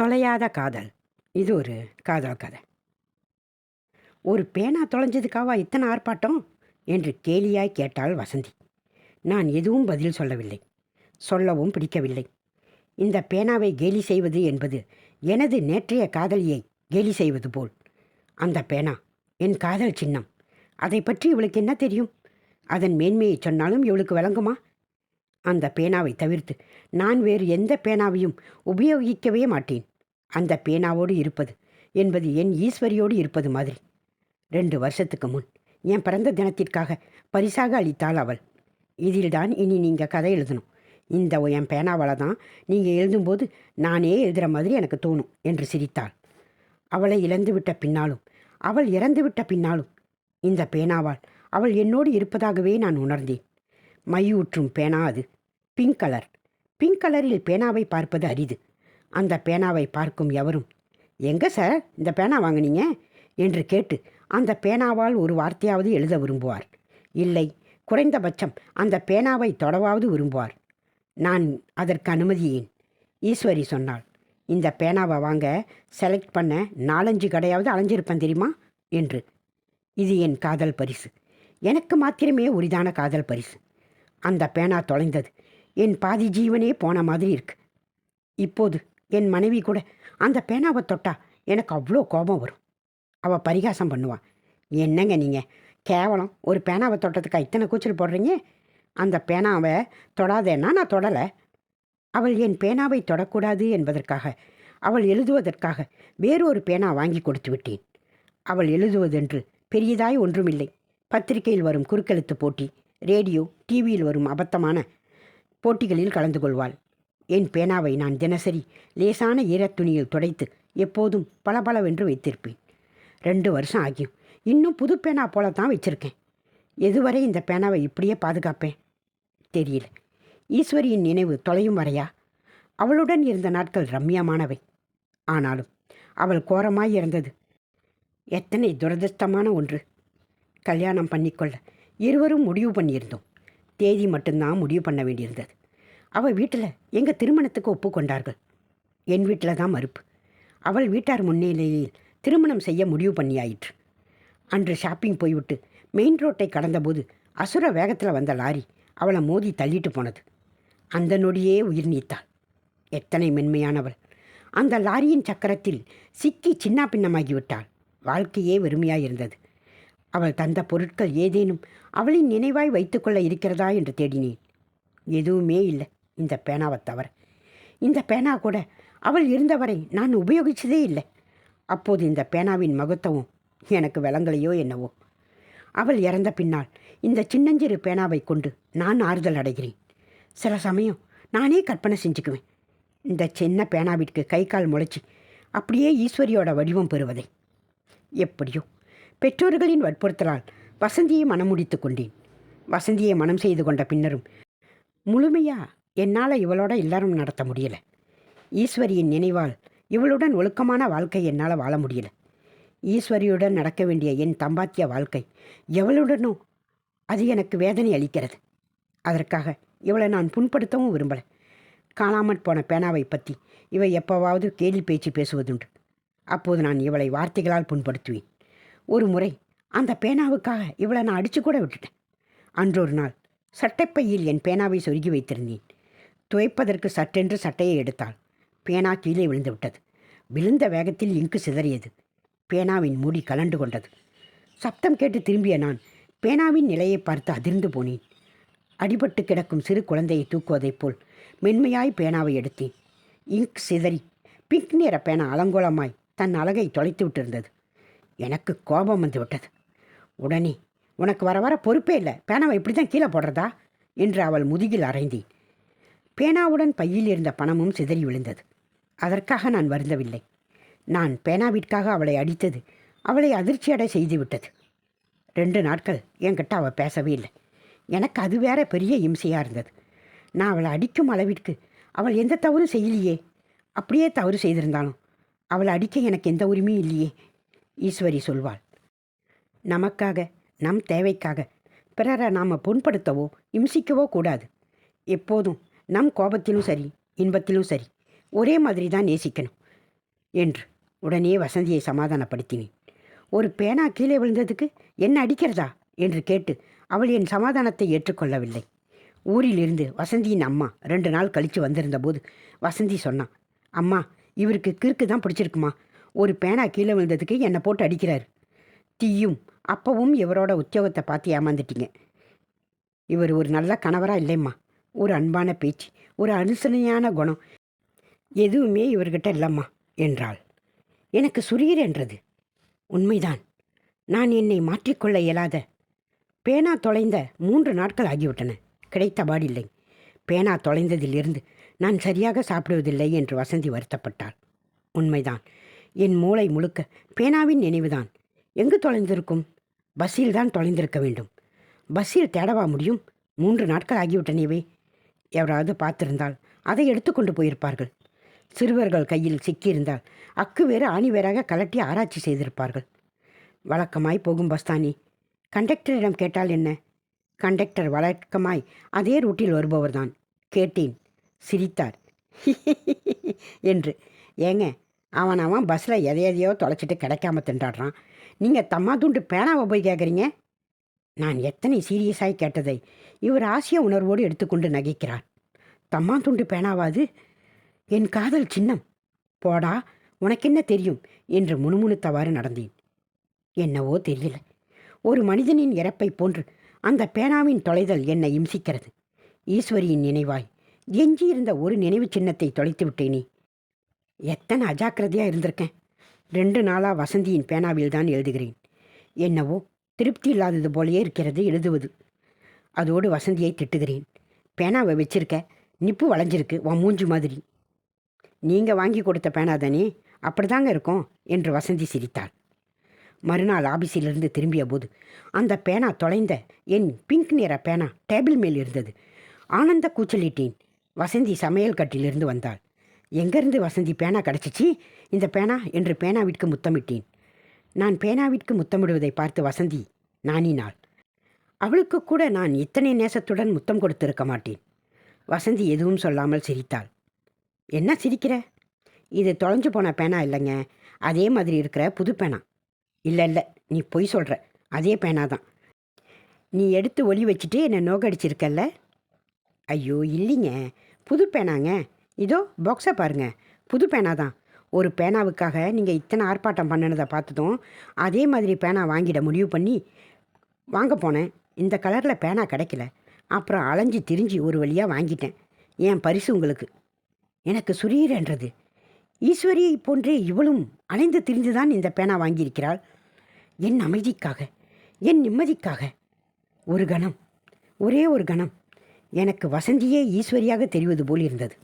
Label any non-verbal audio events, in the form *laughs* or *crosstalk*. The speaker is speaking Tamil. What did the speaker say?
தொலையாத காதல். இது ஒரு காதல் கதை. ஒரு பேனா தொலைஞ்சதுக்காவா இத்தனை ஆர்ப்பாட்டம்? என்று கேலியாய் கேட்டாள் வசந்தி. நான் எதுவும் பதில் சொல்லவில்லை. சொல்லவும் பிடிக்கவில்லை. இந்த பேனாவை கேலி செய்வது என்பது எனது நேற்றைய காதலியை கேலி செய்வது போல். அந்த பேனா என் காதல் சின்னம். அதை பற்றி இவளுக்கு என்ன தெரியும்? அதன் மேன்மையை சொன்னாலும் இவளுக்கு விளங்குமா? அந்த பேனாவை தவிர்த்து நான் வேறு எந்த பேனாவையும் உபயோகிக்கவே மாட்டேன். அந்த பேனாவோடு இருப்பது என்பது என் ஈஸ்வரியோடு இருப்பது மாதிரி. ரெண்டு வருஷத்துக்கு முன் என் பிறந்த தினத்திற்காக பரிசாக அளித்தாள் அவள். இதில்தான் இனி நீங்கள் கதை எழுதணும். இந்த என் பேனாவால் தான் நீங்கள் எழுதும்போது நானே எழுதுகிற மாதிரி எனக்கு தோணும் என்று சிரித்தாள். அவளை இழந்துவிட்ட பின்னாலும் அவள் இறந்துவிட்ட பின்னாலும் இந்த பேனாவால் அவள் என்னோடு இருப்பதாகவே நான் உணர்ந்தேன். மையூற்றும் பேனா அது. பிங்க் கலர் பிங்க் கலரில் பேனாவை பார்ப்பது அரிது. அந்த பேனாவை பார்க்கும் எவரும் எங்கே சார் இந்த பேனா வாங்குனீங்க? என்று கேட்டு அந்த பேனாவால் ஒரு வார்த்தையாவது எழுத விரும்புவார். இல்லை குறைந்தபட்சம் அந்த பேனாவை தொடவாவது விரும்புவார். நான் அதற்கு அனுமதியேன். ஈஸ்வரி சொன்னாள் இந்த பேனாவை வாங்க செலக்ட் பண்ண நாலஞ்சு கடையாவது அலைஞ்சிருப்பேன் தெரியுமா? என்று. இது என் காதல் பரிசு. எனக்கு மாத்திரமே உரிதான காதல் பரிசு. அந்த பேனா தொலைந்தது. என் பாதி ஜீவனே போன மாதிரி இருக்கு. இப்போது என் மனைவி கூட அந்த பேனாவை தொட்டா எனக்கு அவ்வளோ கோபம் வரும். அவள் பரிகாசம் பண்ணுவாள் என்னங்க நீங்கள் கேவலம். ஒரு பேனாவை தொட்டதுக்கா இத்தனை கூச்சல் போடுறீங்க? அந்த பேனாவை தொடாதேன்னா நான் தொடலை. அவள் என் பேனாவை தொடக்கூடாது என்பதற்காக அவள் எழுதுவதற்காக வேறொரு பேனா வாங்கி கொடுத்து விட்டேன். அவள் எழுதுவதென்று பெரியதாய் ஒன்றுமில்லை. பத்திரிகையில் வரும் குறுக்கெழுத்து போட்டி ரேடியோ டிவியில் வரும் அபத்தமான போட்டிகளில் கலந்து கொள்வாள் என் பேனாவை நான் தினசரி லேசான ஈரத்துணியில் துடைத்து எப்போதும் பளபளவென்று வைத்திருப்பேன். ரெண்டு வருஷம் ஆகியும். இன்னும் புது பேனா போல தான் வச்சுருக்கேன். எதுவரை இந்த பேனாவை இப்படியே பாதுகாப்பேன்? தெரியல. ஈஸ்வரியின் நினைவு தொலையும் வரையா? அவளுடன் இருந்த நாட்கள் ரம்மியமானவை. ஆனாலும் அவள் கோரமாய் இருந்தது. எத்தனை துரதிர்ஷ்டமான ஒன்று. கல்யாணம் பண்ணிக்கொள்ள இருவரும் முடிவு பண்ணியிருந்தோம். தேதி மட்டும்தான் முடிவு பண்ண வேண்டியிருந்தது. அவள் வீட்டில் எங்கள் திருமணத்துக்கு ஒப்புக்கொண்டார்கள். என் வீட்டில் தான் மறுப்பு. அவள் வீட்டார் முன்னிலையில் திருமணம் செய்ய முடிவு பண்ணியாயிற்று. அன்று ஷாப்பிங் போய்விட்டு மெயின் ரோட்டை கடந்தபோது அசுர வேகத்தில் வந்த லாரி அவளை மோதி தள்ளிட்டு போனது. அந்த நொடியே உயிர் நீத்தாள். எத்தனை மென்மையானவள். அந்த லாரியின் சக்கரத்தில் சிக்கி சின்ன பின்னமாகிவிட்டாள் வாழ்க்கையே வெறுமையாக இருந்தது அவள் தந்த பொருட்கள் ஏதேனும் அவளின் நினைவாய் வைத்துக்கொள்ள இருக்கிறதா என்று தேடினேன். எதுவுமே இல்லை இந்த பேனாவை தவிர. இந்த பேனா கூட அவள் இருந்தவரை நான் உபயோகித்ததே இல்லை. அப்போது இந்த பேனாவின் மகத்துவம் எனக்கு விளங்கலையோ என்னவோ. அவள் இறந்த பின்னால் இந்த சின்னஞ்சிறு பேனாவை கொண்டு நான் ஆறுதல் அடைகிறேன். சில சமயம் நானே கற்பனை செஞ்சுக்குவேன். இந்த சின்ன பேனாவிற்கு கை கால் முளைச்சி அப்படியே ஈஸ்வரியோட வடிவம் பெறுவதை. எப்படியோ பெற்றோர்களின் வற்புறுத்தலால் வசந்தியை மனம் முடித்து கொண்டேன். வசந்தியை மனம் செய்து கொண்ட பின்னரும் முழுமையாக என்னால் இவளோட எல்லாரும் நடத்த முடியல. ஈஸ்வரியின் நினைவால் இவளுடன் ஒழுக்கமான வாழ்க்கை என்னால் வாழ முடியல. ஈஸ்வரியுடன் நடக்க வேண்டிய என் தம்பாத்திய வாழ்க்கை எவளுடனோ அது எனக்கு வேதனை அளிக்கிறது. அதற்காக இவளை நான் புண்படுத்தவும் விரும்பலை. காணாமற் போன பேனாவை பற்றி இவை எப்போவாவது கேலி பேச்சு பேசுவதுண்டு. அப்போது நான் இவளை வார்த்தைகளால் புண்படுத்துவேன். ஒரு முறை அந்த பேனாவுக்காக இவளை நான் அடித்து கூட விட்டுட்டேன். அன்றொரு நாள் சட்டைப்பையில் என் பேனாவை சொருகி வைத்திருந்தேன். துவைப்பதற்கு சட்டென்று சட்டையை எடுத்தாள். பேனா கீழே விழுந்து விட்டது. விழுந்த வேகத்தில் இங்கு சிதறியது. பேனாவின் மூடி கலண்டு கொண்டது. சப்தம் கேட்டு திரும்பிய நான் பேனாவின் நிலையை பார்த்து அதிர்ந்து போனேன். அடிபட்டு கிடக்கும் சிறு குழந்தையை தூக்குவதைப் போல் மென்மையாய் பேனாவை எடுத்தேன். இங்க் சிதறி பிங்க் நிற பேனா அலங்கோலமாய் தன் அழகை தொலைத்து விட்டிருந்தது. எனக்கு கோபம் வந்து விட்டது. உடனே உனக்கு வர வர பொறுப்பே இல்லை. பேனாவை இப்படி தான் கீழே போடுறதா? என்று அவள் முதுகில் அரைந்தி பேனாவுடன் பையில் இருந்த பணமும் சிதறி விழுந்தது. அதற்காக நான் வருந்தவில்லை. நான் பேனாவிற்காக அவளை அடித்தது. அவளை அதிர்ச்சியடை செய்து விட்டது. ரெண்டு நாட்கள் என்கிட்ட அவள் பேசவே இல்லை. எனக்கு அது வேற பெரிய இம்சையாக இருந்தது. நான் அவளை அடிக்கும் அளவிற்கு அவள் எந்த தவறும் செய்யலையே. அப்படியே தவறு செய்திருந்தாலும் அவளை அடிக்க எனக்கு எந்த உரிமையும் இல்லையே ஈஸ்வரி சொல்வாள். நமக்காக நம் தேவைக்காக பிறரை நாம் புண்படுத்தவோ இம்சிக்கவோ கூடாது. எப்போதும் நம் கோபத்திலும் சரி இன்பத்திலும் சரி ஒரே மாதிரி தான் நேசிக்கணும் என்று உடனே வசந்தியை சமாதானப்படுத்தினேன். ஒரு பேனா கீழே விழுந்ததுக்கு என்ன அடிக்கிறதா? என்று கேட்டு அவள் என் சமாதானத்தை ஏற்றுக்கொள்ளவில்லை. ஊரிலிருந்து வசந்தியின் அம்மா ரெண்டு நாள் கழித்து வந்திருந்தபோது வசந்தி சொன்னான் அம்மா இவருக்கு கிறுக்கு தான் பிடிச்சிருக்குமா? ஒரு பேனா கீழே விழுந்ததுக்கு என்னை போட்டு அடிக்கிறார். தீயும். அப்பவும் இவரோட உத்தியோகத்தை பார்த்து ஏமாந்துட்டீங்க. இவர் ஒரு நல்ல கணவராக இல்லைம்மா. ஒரு அன்பான பேச்சு. ஒரு அனுசரணையான குணம். எதுவுமே இவர்கிட்ட இல்லைம்மா என்றாள். எனக்கு சுரீர் என்றது. உண்மைதான். நான் என்னை மாற்றிக்கொள்ள இயலாத. பேனா தொலைந்த மூன்று நாட்கள் ஆகிவிட்டன. கிடைத்த பாடில்லை பேனா தொலைந்ததிலிருந்து நான் சரியாக சாப்பிடுவதில்லை என்று வசந்தி வருத்தப்பட்டாள். உண்மைதான். என் மூளை முழுக்க பேனாவின் நினைவுதான். எங்கு தொலைந்திருக்கும்? பஸ்ஸில் தான் தொலைந்திருக்க வேண்டும். பஸ்ஸில் தேடவா முடியும்? மூன்று நாட்கள் ஆகிவிட்டனவே. எவராவது பார்த்திருந்தால் அதை எடுத்துக்கொண்டு போயிருப்பார்கள். சிறுவர்கள் கையில் சிக்கியிருந்தால் அக்கு வேறு ஆணி வேறாக கலட்டி ஆராய்ச்சி செய்திருப்பார்கள். வழக்கமாய் போகும் பஸ்தானி கண்டக்டரிடம் கேட்டால் என்ன? கண்டக்டர் வழக்கமாய் அதே ரூட்டில் வருபவர்தான். கேட்டேன். சிரித்தார். *laughs* என்று. ஏங்க அவன் அவன் பஸ்ஸில் எதை எதையோ தொலைச்சிட்டு கிடைக்காம திண்டாடுறான். நீங்கள் தம்மா துண்டு பேனாவை போய் கேட்குறீங்க நான் எத்தனை சீரியஸாய் கேட்டதை இவர் ஆசிய உணர்வோடு எடுத்துக்கொண்டு நகைக்கிறார். தம்மா துண்டு பேனாவாது என் காதல் சின்னம். போடா உனக்கென்ன தெரியும்? என்று முணுமுணுத்தவாறு நடந்தேன். என்னவோ தெரியல. ஒரு மனிதனின் இறப்பை போன்று அந்த பேனாவின் தொலைதல் என்னை இம்சிக்கிறது. ஈஸ்வரியின் நினைவாய் எஞ்சியிருந்த ஒரு நினைவு சின்னத்தை தொலைத்து விட்டேனே எத்தனை அஜாக்கிரதையாக இருந்திருக்கேன். ரெண்டு நாளாக வசந்தியின் பேனாவில் தான் எழுதுகிறேன். என்னவோ திருப்தி இல்லாதது போலயே இருக்கிறது எழுதுவது. அதோடு வசந்தியை திட்டுகிறேன். பேனாவை வச்சிருக்க நிப்பு வளைஞ்சிருக்கு உன் மூஞ்சி மாதிரி. நீங்கள் வாங்கி கொடுத்த பேனா தானே? அப்படிதாங்க இருக்கும் என்று வசந்தி சிரித்தாள். மறுநாள் ஆபீஸிலிருந்து திரும்பிய போது அந்த பேனா தொலைந்த என் பிங்க் நிற பேனா டேபிள் மேல் இருந்தது. ஆனந்த கூச்சலிட்டேன். வசந்தி சமையல் கட்டிலிருந்து வந்தாள். எங்கேருந்து வசந்தி பேனா கிடச்சிச்சு? இந்த பேனா என்று பேனாவிற்கு முத்தமிட்டேன். நான் பேனாவிற்கு முத்தமிடுவதை பார்த்து வசந்தி நாணினாள். அவளுக்கு கூட நான் இத்தனை நேசத்துடன் முத்தம் கொடுத்திருக்க மாட்டேன். வசந்தி எதுவும் சொல்லாமல் சிரித்தாள். என்ன சிரிக்கிற? இது தொலைஞ்சு போன பேனா இல்லைங்க. அதே மாதிரி இருக்கிற புது பேனா. இல்லை இல்லை. நீ பொய் சொல்கிற அதே பேனா தான். நீ எடுத்து ஒளி வச்சுட்டு என்னை நோக்கடிச்சிருக்கல்ல? ஐயோ இல்லைங்க. புது பேனாங்க. இதோ பாக்ஸை பாருங்க. புது பேனா தான். ஒரு பேனாவுக்காக நீங்கள் இத்தனை ஆர்ப்பாட்டம் பண்ணினதை பார்த்ததும் அதே மாதிரி பேனா வாங்கிட முடிவு பண்ணி வாங்க போனேன். இந்த கலரில் பேனா கிடைக்கல. அப்புறம் அலைஞ்சு திரிஞ்சு ஒரு வழியாக வாங்கிட்டேன். என் பரிசு உங்களுக்கு. எனக்கு சுரீரன்றது ஈஸ்வரியை போன்றே இவளும் அலைந்து திரிந்துதான் இந்த பேனா வாங்கியிருக்கிறாள். என் அமைதிக்காக என் நிம்மதிக்காக. ஒரு கணம். ஒரே ஒரு கணம். எனக்கு வசந்தியே ஈஸ்வரியாக தெரிவது போல் இருந்தது.